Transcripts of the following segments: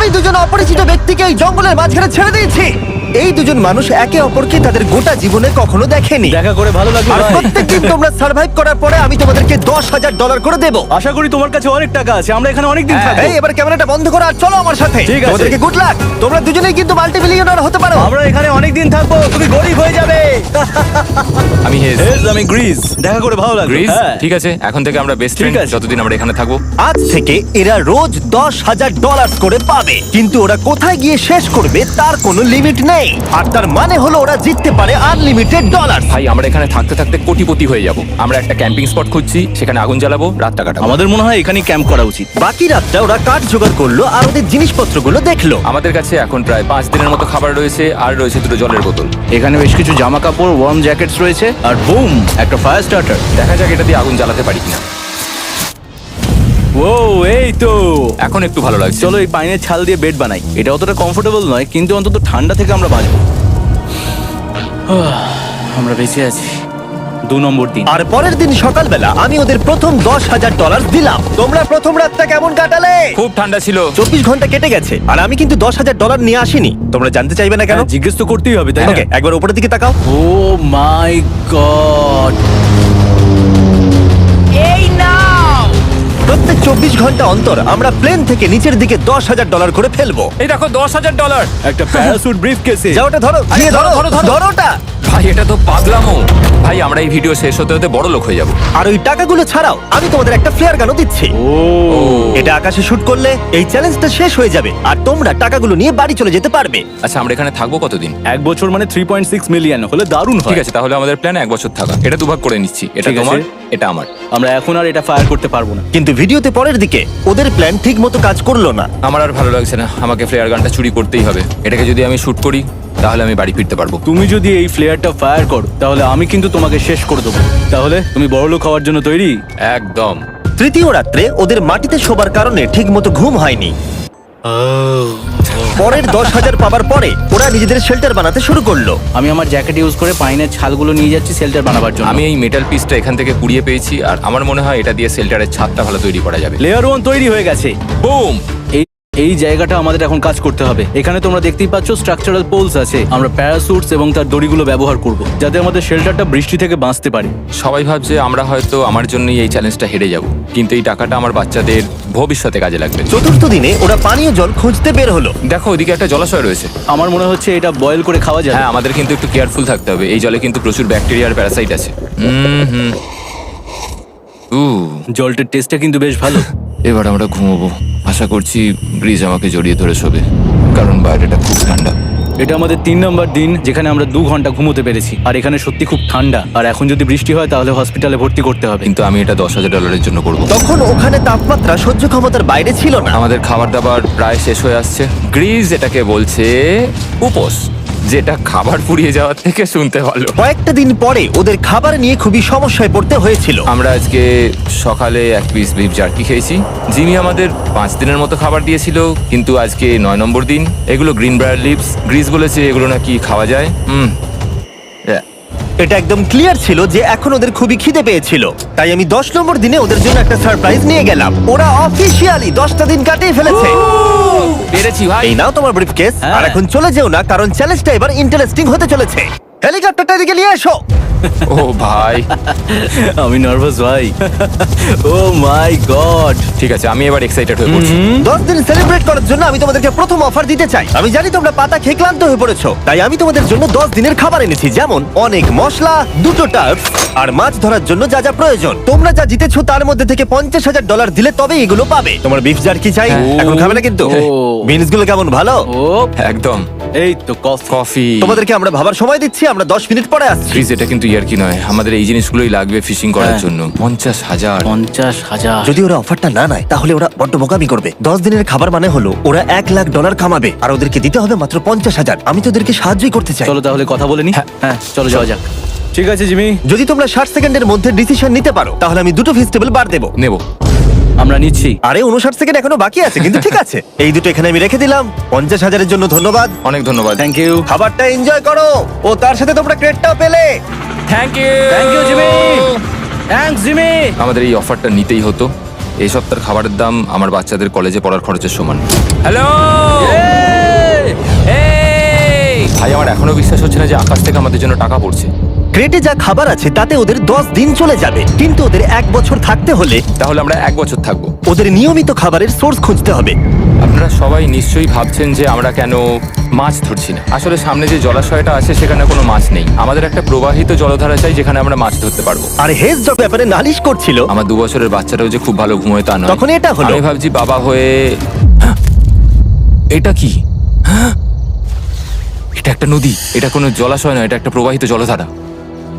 আমি দুজন অপরিচিত ব্যক্তিকে এই জঙ্গলের মাঝখানে ছেড়ে দিয়েছি। এই দুজন মানুষ একে অপরকে তাদের গোটা জীবনে কখনো দেখেনি। দেখা করে ভালো লাগল আর ভাই। প্রত্যেক দিন তোমরা সার্ভাইভ করার পরে আমি তোমাদেরকে দশ হাজার ডলার করে দেবো। আশা করি তোমার কাছে অনেক টাকা আছে আমরা এখানে অনেকদিন হ্যাঁ, থাকব। এই এবার ক্যামেরাটা বন্ধ করো আর চলো আমার সাথে। ঠিক আছে। তোমাদেরকে গুড লাক তোমরা দুজনেই কিন্তু মাল্টি মিলিয়নার হতে পারো। আমরা এখানে অনেক দিন থাকব তুমি গরিব হয়ে যাবে। আমি হেজ হেজ, আমি গ্রিস দেখা করে ভালো লাগল। গ্রিস হ্যাঁ। ঠিক আছে। এখন থেকে আমরা বেস্ট ঠিক ফ্রেন্ড আছে। যতদিন আমরা এখানে থাকব। আজ থেকে এরা রোজ দশ হাজার ডলার করে পাবে। কিন্তু ওরা কোথায় গিয়ে শেষ করবে তার কোনো লিমিট নেই। আর তার মানে হলো ওরা জিততে পারে আনলিমিটেড ডলার ভাই আমরা এখানে থাকতে থাকতে কোটিপতি হয়ে যাব। আমরা একটা ক্যাম্পিং স্পট খুঁজছি সেখানে আগুন জ্বালাবো রাতটা কাটাবো। আমাদের মনে হয় এখানেই ক্যাম্প করা উচিত। বাকি রাতটা ওরা কাঠ জোগাড় করল আর ওদের জিনিসপত্রগুলো দেখল। আমাদের কাছে এখন প্রায় পাঁচ দিনের মতো খাবার রয়েছে আর রয়েছে দুটো জলের বোতল। এখানে বেশ কিছু জামা কাপড় ওয়ার্ম জ্যাকেটস রয়েছে আর বুম একটা ফায়ার স্টার্টার দেখা যাক এটা দিয়ে আগুন জ্বালাতে পারি কিনা। ও এই তো। এখন একটু ভালো লাগছে। চলো এই পাইনের ছাল দিয়ে বেড বানাই। এটা অতটা কমফোর্টেবল নয় কিন্তু অন্তত ঠান্ডা থেকে আমরা বাঁচবো। আমরা বেঁচে আছি। দু নম্বর দিন। আর পরের দিন সকালবেলা আমি ওদের প্রথম দশ হাজার ডলার দিলাম। তোমরা প্রথম রাতটা কেমন কাটালে? খুব ঠান্ডা ছিল। চব্বিশ ঘণ্টা কেটে গেছে আর আমি কিন্তু দশ হাজার ডলার নিয়ে আসিনি। তোমরা জানতে চাইবে না কেন? হ্যাঁ, জিজ্ঞেস তো করতেই হবে তাই না? ওকে একবার উপরের দিকে তাকাও। ও মাই গড প্রত্যেক চব্বিশ ঘণ্টা অন্তর আমরা প্লেন থেকে নিচের দিকে দশ হাজার ডলার করে ফেলব। এই দেখো দশ হাজার ডলার একটা প্যারাসুট ব্রিফ কেসে যা ওটা ধরো আরে গিয়ে ধরো ধরো, ধরো, ধরো। ধরো ওটা। ভাই এটা তো পাগলামো। ভাই আমরা এই ভিডিও শেষ হতে হতে বড় লোক হয়ে যাব। আর ওই টাকাগুলো ছাড়াও আমি তোমাদের একটা ফ্লেয়ার গানও দিচ্ছি। এটা আকাশে শুট করলে এই চ্যালেঞ্জটা শেষ হয়ে যাবে আর তোমরা টাকাগুলো নিয়ে বাড়ি চলে যেতে পারবে। আচ্ছা আমরা এখানে থাকব কতদিন? এক বছর মানে থ্রি পয়েন্ট সিক্স মিলিয়ন হলে দারুণ হয়। ঠিক আছে তাহলে আমাদের প্ল্যান এক বছর থাকা। এটা দুভাগ করে নিচ্ছি। এটা ঠিক আছে। তোমার এটা আমার। আমরা এখন আর এটা ফায়ার করতে পারব না। কিন্তু ভিডিওতে পরের দিকে ওদের প্ল্যান ঠিক মতো কাজ করল না। আমার আর ভালো লাগছে না। আমাকে ফ্লেয়ার গানটা চুরি করতেই হবে। এটাকে যদি আমি শুট করি তাহলে আমি বাড়ি ফিরতে পারব। তুমি যদি এই ফ্লেয়ারটা ফায়ার করো তাহলে আমি কিন্তু তোমাকে শেষ করে দেবো। তাহলে তুমি বড়লোক হওয়ার জন্য তৈরি? একদম। তৃতীয় রাত্রে ওদের মাটিতে শোবার কারণে ঠিক মতো ঘুম হয়নি। পরের দশ হাজার পাবার পরে ওরা নিজেদের শেল্টার বানাতে শুরু করল। আমি আমার জ্যাকেট ইউজ করে পাইনের ছালগুলো নিয়ে যাচ্ছি শেল্টার বানাবার জন্য। আমি এই মেটাল পিসটা এখান থেকে কুড়িয়ে পেয়েছি আর আমার মনে হয় এটা দিয়ে শেল্টারের ছাদটা ভালো তৈরি করা যাবে। লেয়ার ওয়ান তৈরি হয়ে গেছে। বুম এই জায়গাটা আমাদের এখন কাজ করতে হবে। এখানে তোমরা দেখতেই পাচ্ছ স্ট্রাকচারাল পোলস আছে। আমরা প্যারাসুটস এবং তার দড়িগুলো ব্যবহার করব যাতে আমাদের শেল্টারটা বৃষ্টি থেকে বাঁচতে পারে। সবাই ভাবছে আমরা হয়তো আমার জন্যই এই চ্যালেঞ্জটা হেরে যাব কিন্তু এই টাকাটা আমার বাচ্চাদের ভবিষ্যতে কাজে লাগবে। চতুর্থ দিনে ওরা পানীয় জল খুঁজতে বের হলো। দেখো ওইদিকে একটা জলাশয় রয়েছে। আমার মনে হচ্ছে এটা বয়েল করে খাওয়া যায় হ্যাঁ আমাদের কিন্তু একটু কেয়ারফুল থাকতে হবে। এই জলে কিন্তু প্রচুর ব্যাকটেরিয়া আর প্যারাসাইট আছে। হুম হুম। জলটার টেস্টটা কিন্তু বেশ ভালো। এবার আমরা ঘুমোবো। আশা করছি ব্রিজ আমাকে জড়িয়ে ধরে শোবে কারণ বাইরেটা খুব ঠান্ডা। এটা আমাদের তিন নম্বর দিন যেখানে আমরা দু ঘণ্টা ঘুমোতে পেরেছি। আর এখানে সত্যি খুব ঠান্ডা। আর এখন যদি বৃষ্টি হয় তাহলে হসপিটালে ভর্তি করতে হবে। কিন্তু আমি এটা দশ হাজার ডলারের জন্য করব। তখন ওখানে তাপমাত্রা সহ্য ক্ষমতার বাইরে ছিল না। আমাদের খাবার দাবার প্রায় শেষ হয়ে আসছে। গ্রিজ এটাকে বলছে উপোস। যেটা খাবার পুড়িয়ে যাওয়ার থেকে শুনতে ভালো। কয়েকটা দিন পরে ওদের খাবার নিয়ে খুবই সমস্যায় পড়তে হয়েছিল। আমরা আজকে সকালে এক পিস বিফ জার্কি খেয়েছি। যিনি আমাদের পাঁচ দিনের মতো খাবার দিয়েছিল কিন্তু আজকে নয় নম্বর দিন। এগুলো গ্রিন ব্রায়ার লিপস গ্রিস বলেছে এগুলো নাকি খাওয়া যায়। হুম এটা একদম ক্লিয়ার ছিল যে এখন ওদের খুবই খিদে পেয়েছিল। তাই আমি দশ নম্বর দিনে ওদের জন্য একটা সারপ্রাইজ নিয়ে গেলাম। ওরা অফিসিয়ালি দশটা দিন কাটিয়ে ফেলেছে। পেরেছি ভাই। এই নাও তোমার ব্রিফকেস কেস আর এখন চলে যেও না কারণ চ্যালেঞ্জটা এবার ইন্টারেস্টিং হতে চলেছে। হেলিকপ্টারটা এদিকে নিয়ে এসো। ও ভাই। আমি নার্ভাস ভাই। ও মাই গড ঠিক আছে আমি এবার এক্সাইটেড হয়ে পড়ছি। দশ দিন সেলিব্রেট করার জন্য আমি তোমাদেরকে প্রথম অফার দিতে চাই। আমি জানি তোমরা পাতা খেয়ে ক্লান্ত হয়ে পড়েছো। তাই আমি তোমাদের জন্য দশ দিনের খাবার এনেছি যেমন অনেক মশলা দুটো টার্ফ আর মাছ ধরার জন্য যা যা প্রয়োজন। তোমরা যা জিতেছো তার মধ্যে থেকে পঞ্চাশ হাজার ডলার দিলে তবে এগুলো পাবে। তোমার বিফ জার কি চাই? এখন খাবে না কিন্তু। বিনসগুলো কেমন ভালো? ও একদম। এই তো কফ কফি তোমাদেরকে আমরা ভাবার সময় দিচ্ছি আমরা দশ মিনিট পরে আসছি। ফ্রিজ এটা কিন্তু ইয়ার কি নয়। আমাদের এই জিনিসগুলোই লাগবে ফিশিং করার হ্যাঁ। জন্য। পঞ্চাশ হাজার। পঞ্চাশ হাজার। যদি ওরা অফারটা না নেয় তাহলে ওরা বড্ড বোকামি করবে। দশ দিনের খাবার মানে হলো ওরা এক লাখ ডলার কামাবে আর ওদেরকে দিতে হবে মাত্র পঞ্চাশ হাজার। আমি তো ওদেরকে সাহায্যই করতে চাই। চলো তাহলে কথা বলে নি? হ্যাঁ। চলো যাওয়া যাক। ঠিক আছে জিমি। যদি তোমরা ষাট সেকেন্ডের মধ্যে ডিসিশন নিতে পারো তাহলে আমি দুটো ভেজিটেবল বার দেবো। নেব। আমরা নিচ্ছি। আরে উনষাট সেকেন্ড এখনও বাকি আছে কিন্তু ঠিক আছে। এই দুটো এখানে আমি রেখে দিলাম। পঞ্চাশ হাজারের জন্য ধন্যবাদ। অনেক ধন্যবাদ। থ্যাংক ইউ খাবারটা এনজয় করো। ও তার সাথে তোমরা ক্রেডটাও পেলে। Thank you thank you Jimmy thank Jimmy আমাদের এই অফারটা নিতেই হতো। এই সপ্তাহের খাবারের দাম আমার বাচ্চাদের কলেজে পড়ার খরচের সমান। হ্যালো ভাই আমার এখনও বিশ্বাস হচ্ছে না যে আকাশ থেকে আমাদের জন্য টাকা পড়ছে। ক্রেটে যা খাবার আছে তাতে ওদের দশ দিন চলে যাবে। কিন্তু ওদের এক বছর থাকতে হলে তাহলে আমরা এক বছর থাকব। ওদের নিয়মিত খাবারের সোর্স খুঁজতে হবে। আপনারা সবাই নিশ্চয়ই ভাবছেন যে আমরা কেন মাছ ধরছি না। আসলে সামনে যে জলাশয়টা আছে সেখানে কোনো মাছ নেই। আমাদের একটা প্রবাহিত জলধারা চাই যেখানে আমরা মাছ ধরতে পারব। আর হেজ যখন ব্যাপারে নালিশ করছিল আমার দু বছরের বাচ্চাটাও যে খুব ভালো ঘুমোয় তা নয়। তখন এটা হলো। আমি ভাবছি বাবা হয়ে এটা কি? এটা একটা নদী এটা কোনো জলাশয় নয় এটা একটা প্রবাহিত জলধারা।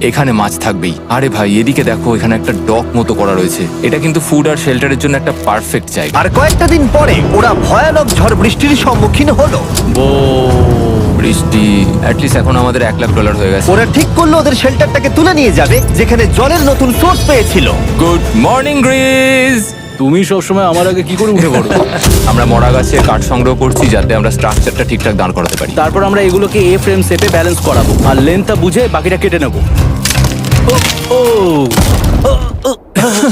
এখানে মাছ থাকবেই। আরে ভাই এদিকে দেখো এখানে একটা ডক মতো করা রয়েছে। এটা কিন্তু ফুড আর শেল্টারের জন্য একটা পারফেক্ট জায়গা। আর কয়েকটা দিন পরে ওরা ভয়ানক ঝড় বৃষ্টির সম্মুখীন হলো। ও বৃষ্টি। অ্যাটলিস্ট এখন আমাদের এক লাখ ডলার হয়ে গেছে। ওরা ঠিক করল ওদের শেল্টারটাকে তুলে নিয়ে যাবে যেখানে জলের নতুন সোর্স পেয়েছিল। গুড মর্নিং গ্রিজ তুমি সবসময় আমার আগে কি করে উঠে পড়ো? আমরা মরা গাছে কাঠ সংগ্রহ করছি যাতে আমরা স্ট্রাকচারটা ঠিকঠাক দাঁড় করাতে পারি। তারপর আমরা এগুলোকে এ ফ্রেম সেপে ব্যালেন্স করাবো। আর লেন্থটা বুঝে বাকিটা কেটে নেব। ও, ও, ও, ও।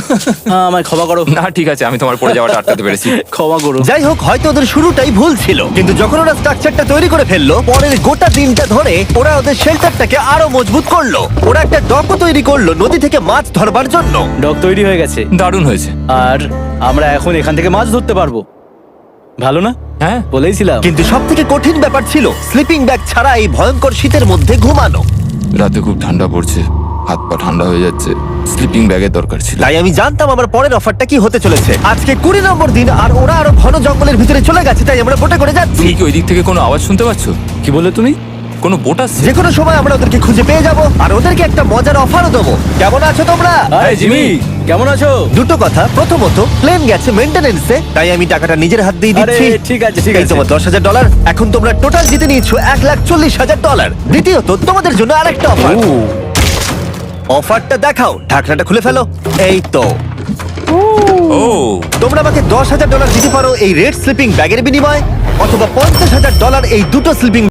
আহ, আমায় ক্ষমা করো। না ঠিক আছে আমি তোমার পড়ে যাওয়াটা আটকাতে পেরেছি। ক্ষমা করো। যাই হোক হয়তো ওদের শুরুটাই ভুল ছিল। কিন্তু যখন ওরা স্ট্রাকচারটা তৈরি করে ফেলল পরের গোটা দিনটা ধরে ওরা ওদের শেল্টারটাকে আরও মজবুত করল। ওরা একটা ডকও তৈরি করল নদী থেকে মাছ ধরবার জন্য। ডক তৈরি হয়ে গেছে। দারুণ হয়েছে। আর আমরা এখন এখান থেকে মাছ ধরতে পারব। ভালো না? হ্যাঁ। বলেইছিলাম। কিন্তু সব থেকে কঠিন ব্যাপার ছিল স্লিপিং ব্যাগ ছাড়া এই ভয়ঙ্কর শীতের মধ্যে ঘুমানো। রাতে খুব ঠান্ডা পড়ছে। হাত পা ঠান্ডা হয়ে যাচ্ছে। স্লিপিং ব্যাগের দরকার ছিল। তাই আমি জানতাম আমার পরের অফারটা কি হতে চলেছে। আজকে কুড়ি নম্বর দিন আর ওরা আরও ঘন জঙ্গলের ভিতরে চলে গেছে তাই আমরা বোটে করে যাচ্ছি। তুমি কি ওই দিক থেকে কোনো আওয়াজ শুনতে পাচ্ছ? কি বলে তুমি? কোনো বোট আসছে? যে কোনো সময় আমরা ওদেরকে খুঁজে পেয়ে যাব আর ওদেরকে একটা মজার অফারও দেবো। কেমন আছো তোমরা? আরে জিমি কেমন আছো? দুটো কথা। প্রথমত প্লেন গেছে মেন্টেনেন্সে তাই আমি টাকাটা নিজের হাত দিয়ে আরে দিচ্ছি ঠিক আছে ঠিক এই আছে। তোমার দশ হাজার ডলার এখন তোমরা টোটাল জিতে নিয়েছো এক লাখ চল্লিশ হাজার ডলার দ্বিতীয়ত তোমাদের জন্য আরেকটা অফার অফারটা দেখাও ঢাকনাটা খুলে ফেলো। এই তো। ও। তোমরা আমাকে দশ হাজার ডলার দিতে পারো এই রেড স্লিপিং ব্যাগের বিনিময়ে অথবা পঞ্চাশ হাজার ডলার এই দুটো স্লিপিং